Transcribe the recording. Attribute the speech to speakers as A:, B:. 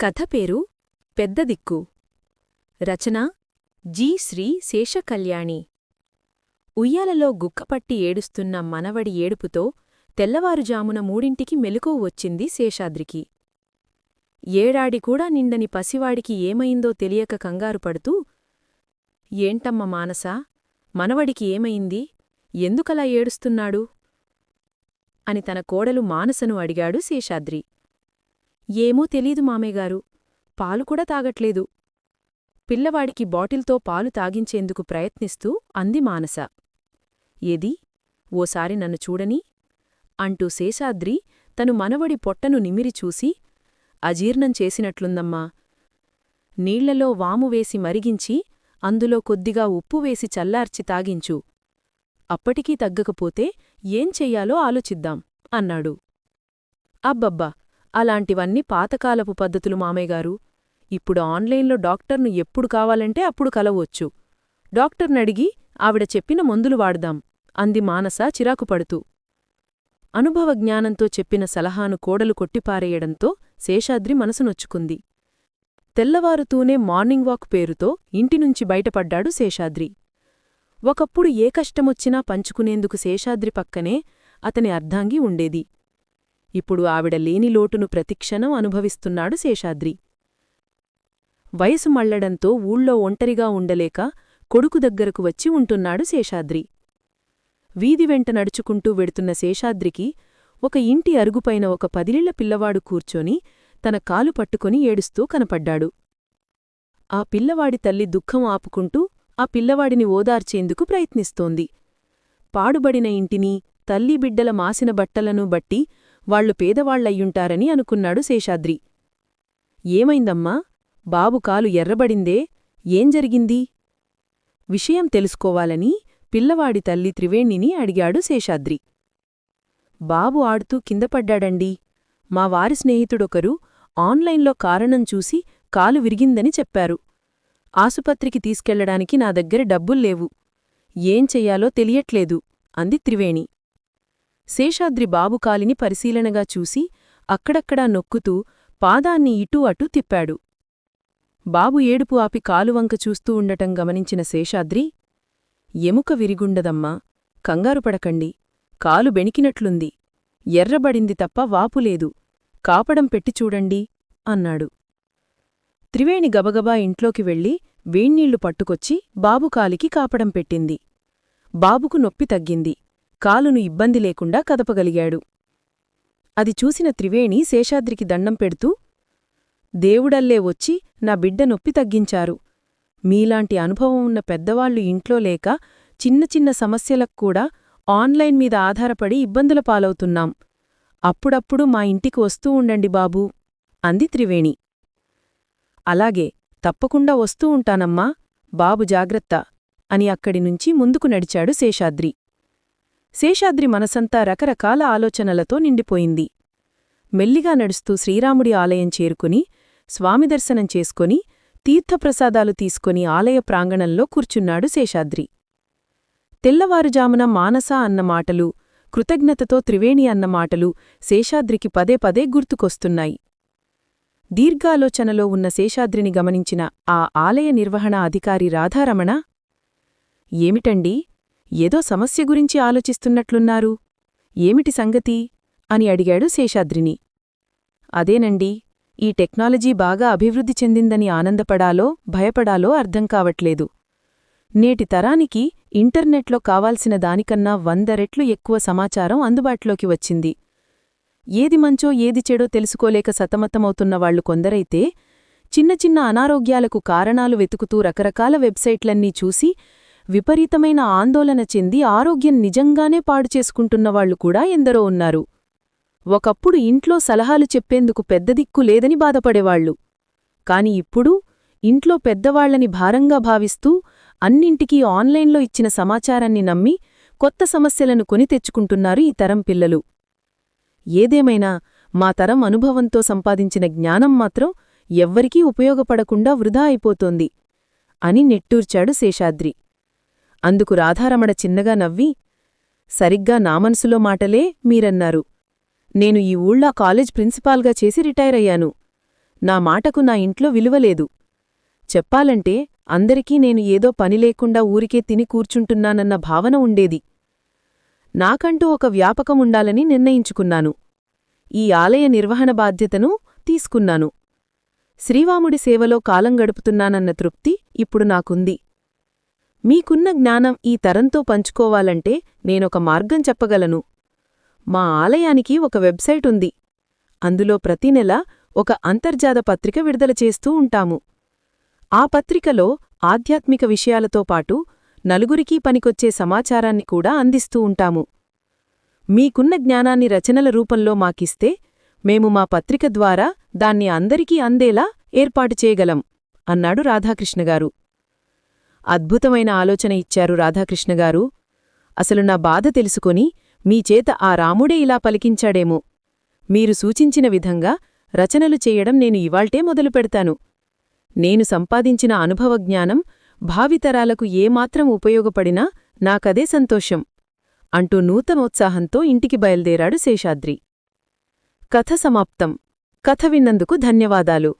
A: కథ పేరు పెద్ద దిక్కు. రచన జీ. శ్రీ. శేషకల్యాణి ఉయ్యాలలో గుక్కపట్టి ఏడుస్తున్న మనవడి ఏడుపుతో తెల్లవారుజామున మూడింటికి మెలకువ వచ్చింది శేషాద్రికి. ఏడాడి కూడా నిండని పసివాడికి ఏమైందో తెలియక కంగారు పడుతూ ఏంటమ్మ మానసా మనవడికి ఏమైంది? ఎందుకలా ఏడుస్తున్నాడు అని తన కోడలు మానసను అడిగాడు శేషాద్రి. ఏమో తెలీదు మామేగారు పాలు కూడా తాగట్లేదు. పిల్లవాడికి బాటిల్తో పాలు తాగించేందుకు ప్రయత్నిస్తూ అంది మానస. ఏది? ఓసారి నన్ను చూడని? అంటూ శేషాద్రి తను మనవడి పొట్టను నిమిరి చూసి అజీర్ణం చేసినట్లుందమ్మా. నీళ్ళలో వాము వేసి మరిగించి అందులో కొద్దిగా ఉప్పు వేసి చల్లార్చి తాగించు. అప్పటికీ తగ్గకపోతే ఏం చెయ్యాలో ఆలోచిద్దాం అన్నాడు. అబ్బబ్బా! అలాంటివన్నీ పాతకాలపు పద్ధతులు మామయ్యగారు ఇప్పుడు ఆన్లైన్లో డాక్టర్ను ఎప్పుడు కావాలంటే అప్పుడు కలవచ్చు. డాక్టర్నడిగి ఆవిడ చెప్పిన మందులు వాడదాం అంది మానస చిరాకుపడుతూ. అనుభవ జ్ఞానంతో చెప్పిన సలహాను కోడలు కొట్టిపారేయడంతో శేషాద్రి మనసునొచ్చుకుంది తెల్లవారుతూనే మార్నింగ్ వాక్ పేరుతో ఇంటినుంచి బయటపడ్డాడు శేషాద్రి. ఒకప్పుడు ఏ కష్టమొచ్చినా పంచుకునేందుకు శేషాద్రి పక్కనే అతని అర్ధాంగి ఉండేది. ఇప్పుడు ఆవిడ లేని లోటును ప్రతిక్షణం అనుభవిస్తున్నాడు శేషాద్రి. వయసు మళ్ళడంతో ఊళ్ళో ఒంటరిగా ఉండలేక కొడుకు దగ్గరకు వచ్చి ఉంటున్నాడు శేషాద్రి. వీధి వెంట నడుచుకుంటూ వెడుతున్న శేషాద్రికి ఒక ఇంటి అరుగుపైన ఒక పదిలిళ్ళ పిల్లవాడు కూర్చొని తన కాలు పట్టుకొని ఏడుస్తూ కనపడ్డాడు. ఆ పిల్లవాడి తల్లి దుఃఖం ఆపుకుంటూ ఆ పిల్లవాడిని ఓదార్చేందుకు ప్రయత్నిస్తోంది. పాడుబడిన ఇంటిని తల్లి బిడ్డల మాసిన బట్టలను బట్టి వాళ్ళు పేదవాళ్ళయ్యుంటారని అనుకున్నాడు శేషాద్రి. ఏమైందమ్మా? బాబు కాలు ఎర్రబడిందే ఏం జరిగింది? విషయం తెలుసుకోవాలని పిల్లవాడి తల్లి త్రివేణిని అడిగాడు శేషాద్రి. బాబు ఆడుతూ కిందపడ్డాడండి. మా వారి స్నేహితుడొకరు ఆన్లైన్లో కారణం చూసి కాలు విరిగిందని చెప్పారు. ఆసుపత్రికి తీసుకెళ్ళడానికి నా దగ్గర డబ్బుల్లేవు. ఏం చెయ్యాలో తెలియట్లేదు అంది త్రివేణి. శేషాద్రి బాబుకాలిని పరిశీలనగా చూసి అక్కడక్కడా నొక్కుతూ పాదాన్ని ఇటూ అటూ తిప్పాడు. బాబు ఏడుపు ఆపి కాలువంక చూస్తూ ఉండటం గమనించిన శేషాద్రి ఎముక విరిగుండదమ్మా కంగారుపడకండి కాలు బెణికినట్లుంది ఎర్రబడింది తప్ప వాపులేదు కాపడం పెట్టి చూడండి అన్నాడు. త్రివేణి గబగబా ఇంట్లోకి వెళ్ళి వేణ్నీళ్ళు పట్టుకొచ్చి బాబు కాలికి కాపడం పెట్టింది. బాబుకు నొప్పి తగ్గింది. కాలును ఇబ్బంది లేకుండా కదపగలిగాడు. అది చూసిన త్రివేణి శేషాద్రికి దండం పెడుతూ దేవుడల్లే వచ్చి నా బిడ్డ నొప్పి తగ్గించారు. మీలాంటి అనుభవం ఉన్న పెద్దవాళ్ళు ఇంట్లో లేక చిన్న చిన్న సమస్యలక్కూడా ఆన్లైన్ మీద ఆధారపడి ఇబ్బందుల పాలవుతున్నాం. అప్పుడప్పుడు మా ఇంటికి వస్తూ ఉండండి బాబూ అంది త్రివేణి. అలాగే తప్పకుండా వస్తూ ఉంటానమ్మా బాబు జాగ్రత్త అని అక్కడి నుంచి ముందుకు నడిచాడు శేషాద్రి. శేషాద్రి మనసంతా రకరకాల ఆలోచనలతో నిండిపోయింది. మెల్లిగా నడుస్తూ శ్రీరాముడి ఆలయం చేరుకుని స్వామిదర్శనం చేసుకొని తీర్థప్రసాదాలు తీసుకొని ఆలయ ప్రాంగణంలో కూర్చున్నాడు శేషాద్రి. తెల్లవారుజామున మానస అన్న మాటలు కృతజ్ఞతతో త్రివేణి అన్న మాటలు శేషాద్రికి పదే పదే గుర్తుకొస్తున్నాయి. దీర్ఘాలోచనలో ఉన్న శేషాద్రిని గమనించిన ఆ ఆలయ నిర్వహణ అధికారి రాధారమణ ఏమిటండి? ఏదో సమస్య గురించి ఆలోచిస్తున్నట్లున్నారు. ఏమిటి సంగతి? అని అడిగాడు శేషాద్రిని. అదేనండి ఈ టెక్నాలజీ బాగా అభివృద్ధి చెందిందని ఆనందపడాలో భయపడాలో అర్థం కావట్లేదు. నేటి తరానికి ఇంటర్నెట్లో కావాల్సిన దానికన్నా వంద రెట్లు ఎక్కువ సమాచారం అందుబాటులోకి వచ్చింది. ఏది మంచో ఏది చెడో తెలుసుకోలేక సతమతమవుతున్నవాళ్ళు కొందరైతే చిన్న చిన్న అనారోగ్యాలకు కారణాలు వెతుకుతూ రకరకాల వెబ్సైట్లన్నీ చూసి విపరీతమైన ఆందోళన చెంది ఆరోగ్యం నిజంగానే పాడు చేసుకుంటున్నవాళ్ళు కూడా ఎందరో ఉన్నారు. ఒకప్పుడు ఇంట్లో సలహాలు చెప్పేందుకు పెద్ద దిక్కు లేదని బాధపడేవాళ్ళు కాని ఇప్పుడు ఇంట్లో పెద్దవాళ్ళని భారంగా భావిస్తూ అన్నింటికీ ఆన్లైన్లో ఇచ్చిన సమాచారాన్ని నమ్మి కొత్త సమస్యలను కొని తెచ్చుకుంటున్నారు ఈ తరం పిల్లలు. ఏదేమైనా మా తరం అనుభవంతో సంపాదించిన జ్ఞానం మాత్రం ఎవ్వరికీ ఉపయోగపడకుండా వృధా అయిపోతోంది అని నెట్టూర్చాడు శేషాద్రి. అందుకు రాధారమణ చిన్నగా నవ్వి సరిగ్గా నా మనసులో మాటలే మీరన్నారు. నేను ఈ ఊళ్ళా కాలేజ్ ప్రిన్సిపాల్గా చేసి రిటైర్ అయ్యాను నా మాటకు నా ఇంట్లో విలువలేదు చెప్పాలంటే అందరికీ నేను ఏదో పని లేకుండా ఊరికే తిని కూర్చుంటున్నానన్న భావన ఉండేది. నాకంటూ ఒక వ్యాపకముండాలని నిర్ణయించుకున్నాను. ఈ ఆలయ నిర్వహణ బాధ్యతను తీసుకున్నాను. శ్రీవాముడి సేవలో కాలం గడుపుతున్నానన్న తృప్తి ఇప్పుడు నాకుంది. మీకున్న జ్ఞానం ఈ తరంతో పంచుకోవాలంటే నేనొక మార్గం చెప్పగలను. మా ఆలయానికి ఒక వెబ్సైట్ ఉంది. అందులో ప్రతి నెల ఒక అంతర్జాత పత్రిక విడుదల చేస్తూ ఉంటాము. ఆ పత్రికలో ఆధ్యాత్మిక విషయాలతో పాటు నలుగురికీ పనికొచ్చే సమాచారాన్ని కూడా అందిస్తూ ఉంటాము. మీకున్న జ్ఞానాన్ని రచనల రూపంలో మాకిస్తే మేము మా పత్రిక ద్వారా దాన్ని అందరికీ అందేలా ఏర్పాటు చేయగలం అన్నాడు రాధాకృష్ణగారు అద్భుతమైన ఆలోచన ఇచ్చారు రాధాకృష్ణగారు అసలు నా బాధ తెలుసుకొని మీచేత ఆ రాముడే ఇలా పలికించాడేమో. మీరు సూచించిన విధంగా రచనలు చేయడం నేను ఇవాల్టే మొదలుపెడతాను నేను సంపాదించిన అనుభవజ్ఞానం భావితరాలకు ఏమాత్రం ఉపయోగపడినా నాకదే సంతోషం అంటూ నూతనోత్సాహంతో ఇంటికి బయల్దేరాడు శేషాద్రి. కథ సమాప్తం. కథ విన్నందుకు ధన్యవాదాలు.